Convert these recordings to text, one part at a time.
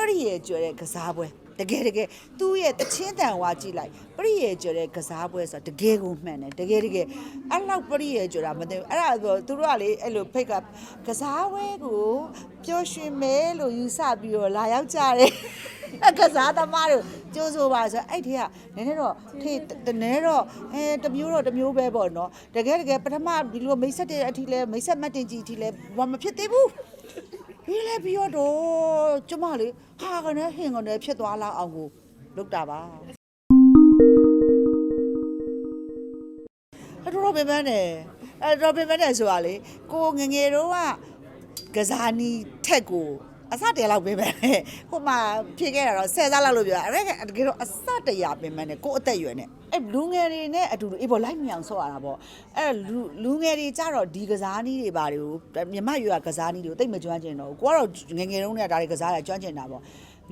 ပရိယေကျွဲတဲ့ကစားပွဲတကယ်တကယ်သူ့ရဲ့တချင်းတန်ဝါကြည့်လိုက်ပရိယေကျွဲတဲ့ကစားပွဲဆိုတာတကယ်ကိုမှန်တယ်တကယ်တကယ်အဲ့လောက်ပရိယေကျွဲတာမသိဘူးအဲ့ဒါဆိုသူတို့ကလေအဲ့လိုဖိတ်ကကစားပွဲကိုပျော်ရွှင်မဲလို့ယူဆပြီးတော့လာရောက်ကြတယ်ကစားသမားတို့ကြိုးဆိုပါဆိုအဲ့ဒီကနည်းနည်းတော့ထေတနည်းတော့အဲတစ်မျိုးတော့တစ်မျိုးပဲပေါ့နော်တကယ်တကယ်ပထမဒီလိုမိတ်ဆက်တဲ့အထိလဲမိတ်ဆက်မတ်တင်ကြီးအထိလဲဘာမဖြစ်သေးဘူး ပြီးလဲပြီးတော့ကျမလေးဟာကနေဟင်ကနေဖြစ်သွားလောက်အောင်ကိုလုပ်တာပါအဲ့တော့ဘယ်မနဲ့အဲ့တော့ဘယ်မနဲ့ဆိုတာလေကိုငယ်ငယ်တော့ကကစားနီထက်ကို အစတရလောက်ပဲပဲဟိုမှာဖြစ်ခဲ့တာတော့ဆယ်စားလောက်လို့ပြောတာအဲ့ဒါတကယ်တော့အစတရပင်မနဲ့ကိုအသက်ရွယ်နဲ့အဲ့လူငယ်တွေနဲ့အတူတူအေးပေါ်လိုက်မြောင်ဆော့ရတာပေါ့အဲ့လူလူငယ်တွေကြတော့ဒီကစားနီးတွေပါတွေကိုမြမရွယ်ကကစားနီးတွေကိုတိတ်မကျွမ်းကျင်တော့ဘူးကိုကတော့ငယ်ငယ်တုန်းကဒါတွေကစားရကျွမ်းကျင်တာပေါ့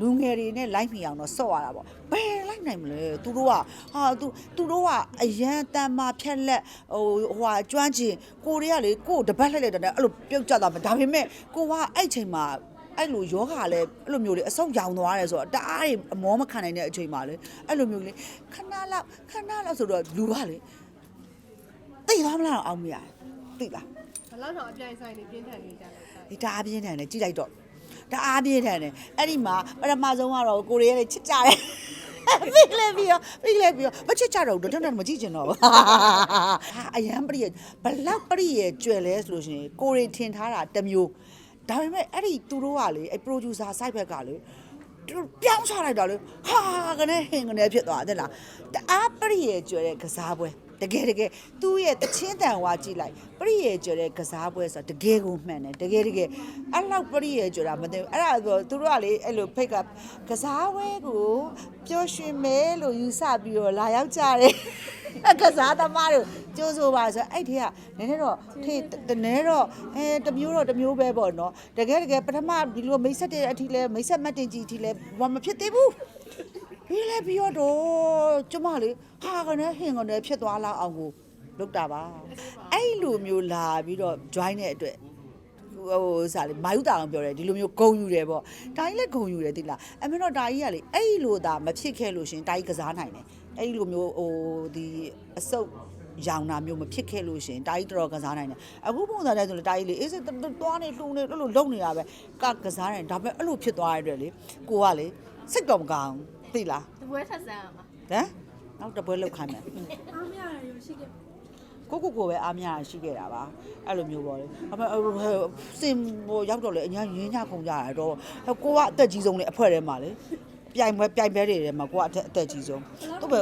လူငယ်တွေနဲ့လိုက်မြောင်တော့ဆော့ရတာပေါ့ဘယ်လိုက်နိုင်မလဲသူတို့ကဟာသူသူတို့ကအရန်တန်မာဖြက်လက်ဟိုဟိုဟာကျွမ်းကျင်ကိုတွေကလေကိုတပတ်လှည့်လိုက်တဲ့အဲ့လိုပြုတ်ကြတာပဲဒါပေမဲ့ကိုကအဲ့ချိန်မှာ အဲ့လိုယောဂလည်းအဲ့လိုမျိုးလေအဆုတ်ရောင်သွားတယ်ဆိုတော့တအားတွေအမောမခံနိုင်တဲ့အချိန်မှာလေအဲ့လိုမျိုးလေခဏလောက်ခဏလောက်ဆိုတော့လူကလေသိသွားမလားတော့အောင်မရသိလားဘယ်လောက်တော့အပြိုင်ဆိုင်နေပြင်းထန်နေကြလဲဒီတအားပြင်းထန်တယ်ကြည့်လိုက်တော့တအားပြင်းထန်တယ်အဲ့ဒီမှာပထမဆုံးကတော့ကိုရီးယားလေးချစ်ကြတယ်ပြီးလဲပြီးရောပြီးလဲပြီးရောမချစ်ကြတော့ဘူးတော့တော့မကြည့်ချင်တော့ဘူးဟာအရန်ပရိရဲ့ဘလောက်ပရိရဲ့ကျွယ်လဲဆိုလို့ရှိရင်ကိုရီထင်ထားတာတစ်မျိုး ဒါပေမဲ့အဲ့ဒီသူတို့ကလေအဲ့ producer site ဘက်ကလေသူတို့ပြောင်းချလိုက်တာလေဟာကနေဟင်ကနေဖြစ်သွားတယ်လားတအားပရိရဲ့ကျွယ်တဲ့ကစားပွဲတကယ်တကယ်သူ့ရဲ့တချင်းတန်ဝါကြည့်လိုက်ပရိယေကျွဲတဲ့ကစားပွဲဆိုတာတကယ်ကိုမှန်တယ်တကယ်တကယ်အဲ့လောက်ပရိယေကျွဲတာမသိဘူးအဲ့ဒါဆိုသူတို့ကလေအဲ့လိုဖိတ်ကကစားပွဲကိုပျော်ရွှင်မဲလို့ယူဆပြီးတော့လာရောက်ကြတယ်ကစားသမားတို့ ကြိုးဆိုပါဆိုအဲ့ဒီကနည်းနည်းတော့ထေတနည်းတော့အဲတစ်မျိုးတော့တစ်မျိုးပဲပေါ့နော်တကယ်တကယ်ပထမဒီလိုမိတ်ဆက်တဲ့အထိလဲမိတ်ဆက်မတ်တင်ကြီးအထိလဲဘာမဖြစ်သေးဘူးပြီးလဲပြီးတော့ကျမလေးဟာကနေဟင်ကနေဖြစ်သွားလောက်အောင်ကိုလုပ်တာပါအဲ့လိုမျိုးလာပြီးတော့ join တဲ့အတွက်ဟိုစားလေမာယုတာအောင်ပြောတယ်ဒီလိုမျိုးဂုံယူတယ်ပေါ့တာကြီးလည်းဂုံယူတယ်တိလားအမေတော့တာကြီးကလေအဲ့လိုသာမဖြစ်ခဲ့လို့ရှရင်တာကြီးကစားနိုင်တယ်အဲ့လိုမျိုးဟိုဒီအစုပ် ရောင်တာမျိုးမဖြစ်ခဲ့လို့ရှရင်တာကြီးတော်တော်ကစားနိုင်တယ်အခုပုံစံနဲ့ဆိုလေတာကြီးလေအေးစသွားနေလှူနေအဲ့လိုလုံနေတာပဲကကစားနိုင်ဒါပေမဲ့အဲ့လိုဖြစ်သွားရတဲ့လေကိုကလေစိတ်တော်မကောင်းဘူးသိလားတပွဲထက်ဆန်းရမှာဟမ်နောက်တစ်ပွဲလောက်ခိုင်းမယ်အားမရရရှိခဲ့ကိုကိုကိုပဲအားမရရှိခဲ့တာပါအဲ့လိုမျိုးပေါ့လေအမေစင်ဟိုရောက်တော့လေအညာရင်းညခုံကြတာတော့ကိုကအသက်ကြီးဆုံးလေအဖွဲထဲမှာလေပြိုင်ပွဲပြိုင်ပွဲတွေထဲမှာကိုကအသက်အသက်ကြီးဆုံးသူ့ပဲ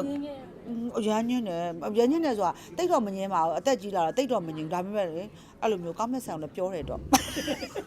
အရန်ညင်းတယ်အရန်ညင်းတယ်ဆိုတာတိတ်တော့မငင်းပါဘူးအသက်ကြီးလာတော့တိတ်တော့မငင်းဒါပေမဲ့လေအဲ့လိုမျိုးကောင်းမဲ့ဆန်လည်းပြောတယ်တော့